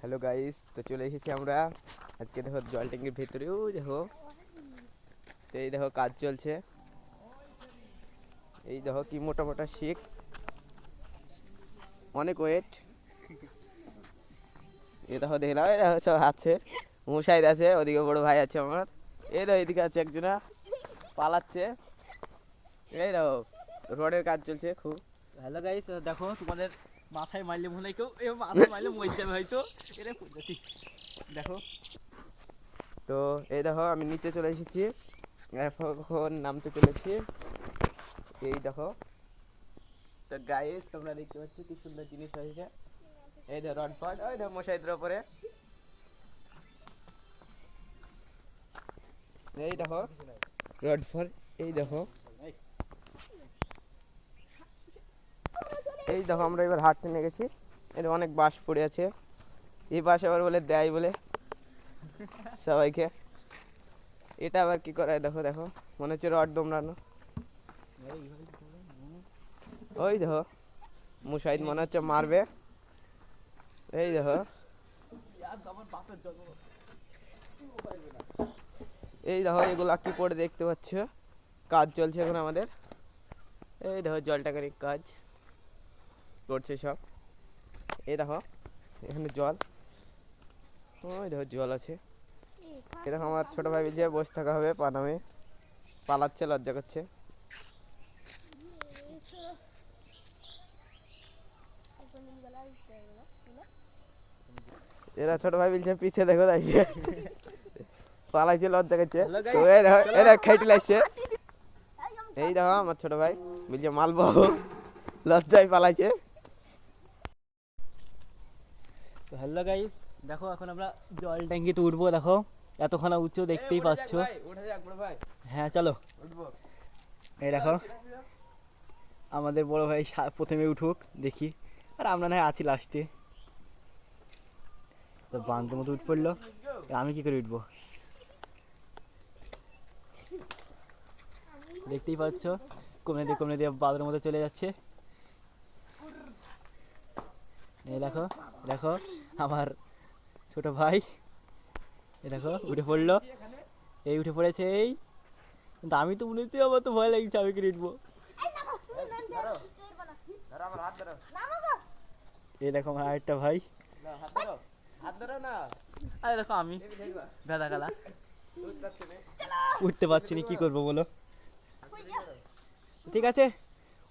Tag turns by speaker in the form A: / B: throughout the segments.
A: Hello guys তো চলে এসেছি আমরা। আজকে দেখো জল ট্যাঙ্কির ভেতরেও দেখো। তো এই দেখো কাজ চলছে। এই দেখো কি মোটা মোটা শিক। অনেক ওয়েট এই দেখো দেখলাম এই দেখো সব আছে। মুসাইদ আছে, ওদিকে বড় ভাই আছে আমার। এই দেখো এদিকে আছে একজনা। পালাচ্ছে। এই দেখো, রোডের কাজ চলছে খুব।
B: হ্যালো গাইস দেখো তোমাদের মাথায় মারলে মনে হয় কেউ মাথায় মারলে মরে যাবে হয়তো। এটা দেখো।
A: তো এই দেখো, আমি নিচে চলে এসেছি। এখন নামতে চলেছি। এই দেখো। তো গাইস তোমরা দেখতে পাচ্ছ কি সুন্দর জিনিস হয়েছে এই দেখো রড ওই দেখো মশাইদের উপরে এই দেখো। রড এই দেখো। এই দেখো, আমরা এবার হাট টেনে গেছি। এর অনেক বাঁশ পড়ে আছে। এই বাঁশ আবার বলে দেয় বলে সবাইকে। এটা আবার কি করায়? দেখো দেখো। মনে হচ্ছে রড দমড়ানো। ওই দেখো মুসাইদ মনে হচ্ছে মারবে। এই দেখো। এই দেখো, এগুলা কি করে দেখতে পাচ্ছ? কাজ চলছে এখন আমাদের। এই দেখো জলটাকারির কাজ। করছে সব। এই দেখো এখানে জল। ওই দেখো জল আছে। এই দেখো আমার ছোট ভাই বলছে বসে থাকা হবে পানামে পালাচ্ছে লজ্জা করছে। এরা ছোট ভাই বলছে পিছে দেখো তাইছে পালাইছে লজ্জা করছে। এরা খাইতে লাগছে। এই দেখো আমার ছোট ভাই বলছে মালবো লজ্জায় পালাইছে
B: তো হ্যালো গাইস দেখো এখন আমরা জল ট্যাঙ্কিতে উঠবো দেখো। এতক্ষণ উঁচু দেখতেই পাচ্ছ। হ্যাঁ চলো। এই দেখো। আমাদের বড় ভাই প্রথমে উঠুক দেখি। আর আমরা না আছি লাস্টে তো বান্ধব মতো উঠ পড়ল। আমি কি করে উঠবো? দেখতেই পাচ্ছ কমে দিয়ে কমে দিয়ে বাঁধের মতো চলে যাচ্ছে। এই দেখো দেখো। আমার ছোট ভাই। এই দেখো উঠে পড়ল। এই উঠে পড়েছে এই। কিন্তু আমি তো মনে হচ্ছে আমার তো ভয় লাগছে আমি কি উঠবো এই দেখো আমার আরেকটা ভাই।
A: না হাত ধরো হাত ধরো না
B: আরে দেখো আমি ভেদা কালা
A: উঠতে পারছে না
B: কি করব বলো? ঠিক আছে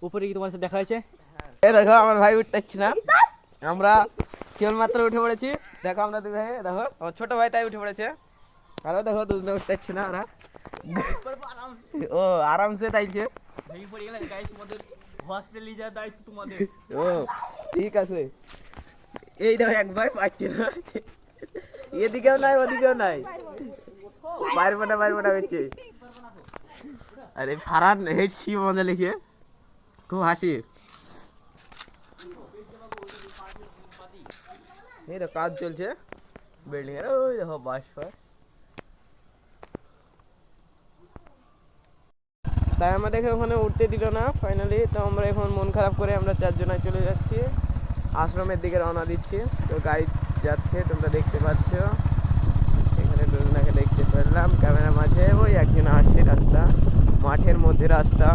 B: উপরে কি তোমার সাথে দেখা হয়েছে?
A: এই দেখো আমার ভাই উঠতে না। আমরা কেবল মাত্র উঠে পড়েছি। দেখো আমরা দুই ভাই দেখো আমার ছোট ভাই তাই উঠে পড়েছে। আরও দেখো দুজনে উঠতে পারছি না ওরা। ও আরামসে তাইছে।
B: হসপিটাল যাওয়ার দায়িত্ব তোমাদের।
A: ও ঠিক আছে। এই দেখো এক ভাই পাচ্ছে না। এদিকেও নাই ওদিকেও নাই। পারব না পারব না বেঁচে। আরে ফারান হেড সি মজা লিখে খুব হাসি এই তো কাজ চলছে বিল্ডিং এর, ওই দেখো বাস তাই আমাদেরকে ওখানে উঠতে দিল না ফাইনালি তো আমরা এখন মন খারাপ করে আমরা চারজনায় চলে যাচ্ছি। আশ্রমের দিকে রওনা দিচ্ছি, তো গাড়ি যাচ্ছে, তোমরা দেখতে পাচ্ছ। এখানে দুজনাকে দেখতে পেলাম ক্যামেরা মাঝে, ওই একজন আসছে রাস্তা, মাঠের মধ্যে রাস্তা।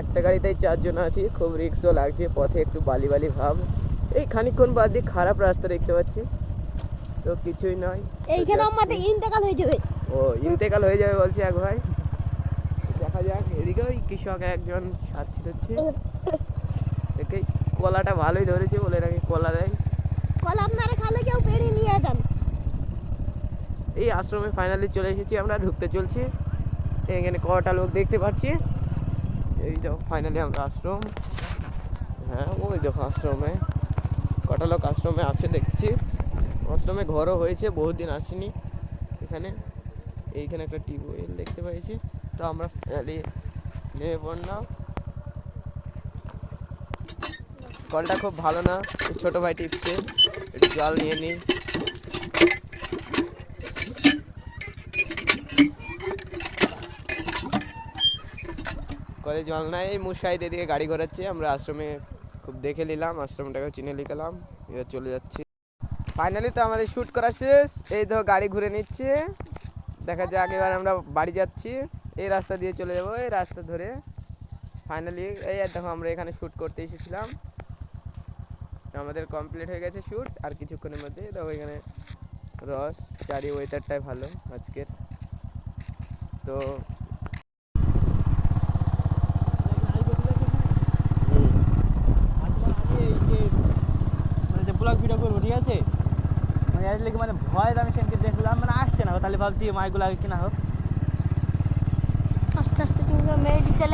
B: একটা গাড়িতেই
A: চারজন আছি খুব রিক্সও লাগছে পথে একটু বালি বালি ভাব। এই খানিকক্ষণ বাদ দিয়ে খারাপ রাস্তা দেখতে পাচ্ছি। তো কিছুই নয়।
C: এইখানে আমাদের ইন্তেকাল হয়ে যাবে।
A: ও ইন্তেকাল হয়ে যাবে বলছে এক ভাই। দেখা যাক এদিকে ওই কৃষক একজন সাচ্ছি হচ্ছে দেখে কলাটা ভালোই ধরেছে বলে নাকি কলা দেয়।
C: কল আপনারা খালে কেউ পেড়ে নিয়ে যান।
A: এই আশ্রমে ফাইনালি চলে এসেছি আমরা ঢুকতে চলছি। এখানে কটা লোক দেখতে পাচ্ছি। এই দেখো ফাইনালি আমরা আশ্রম। হ্যাঁ ওই দেখো আশ্রমে। কটা লোক আশ্রমে আছে দেখছি। আশ্রমে ঘরও হয়েছে, বহুদিন আসেনি এখানে। এইখানে একটা টিউবওয়েল দেখতে পেয়েছি। তো আমরা ফাইনালি নেমে পড়লাম। কলটা খুব ভালো না ছোটো ভাই টিপছে একটু জল নিয়ে নিই। কলে জল নাই মুসাইদ এদিকে গাড়ি ঘোরাচ্ছে আমরা আশ্রমে খুব দেখে নিলাম, আশ্রমটাকে চিনে নিলাম, এবার চলে যাচ্ছি। ফাইনালি তো আমাদের শ্যুট করা শেষ, এই ধর গাড়ি ঘুরে নিচ্ছে, দেখা যাক এবার আমরা বাড়ি যাচ্ছি, এই রাস্তা দিয়ে চলে যাব, এই রাস্তা ধরে। ফাইনালি এই আর দেখো আমরা এখানে শ্যুট করতে এসেছিলাম। আমাদের কমপ্লিট হয়ে গেছে শ্যুট আর কিছুক্ষণের মধ্যে দেখো এখানে রস চারি ওয়েদারটাই ভালো আজকের। তো হুম,
B: আজকে আমি এই যে মানে যে ব্লগ ভিডিও করব ঠিক আছে? মানে এর লেগে মানে ভয় আমি সেদিনকে দেখলাম মানে আসছে না তাহলে ভাবছি মাইকগুলো আগে কিনা হোক।
C: আস্তে আস্তে তুমি মেডিকেল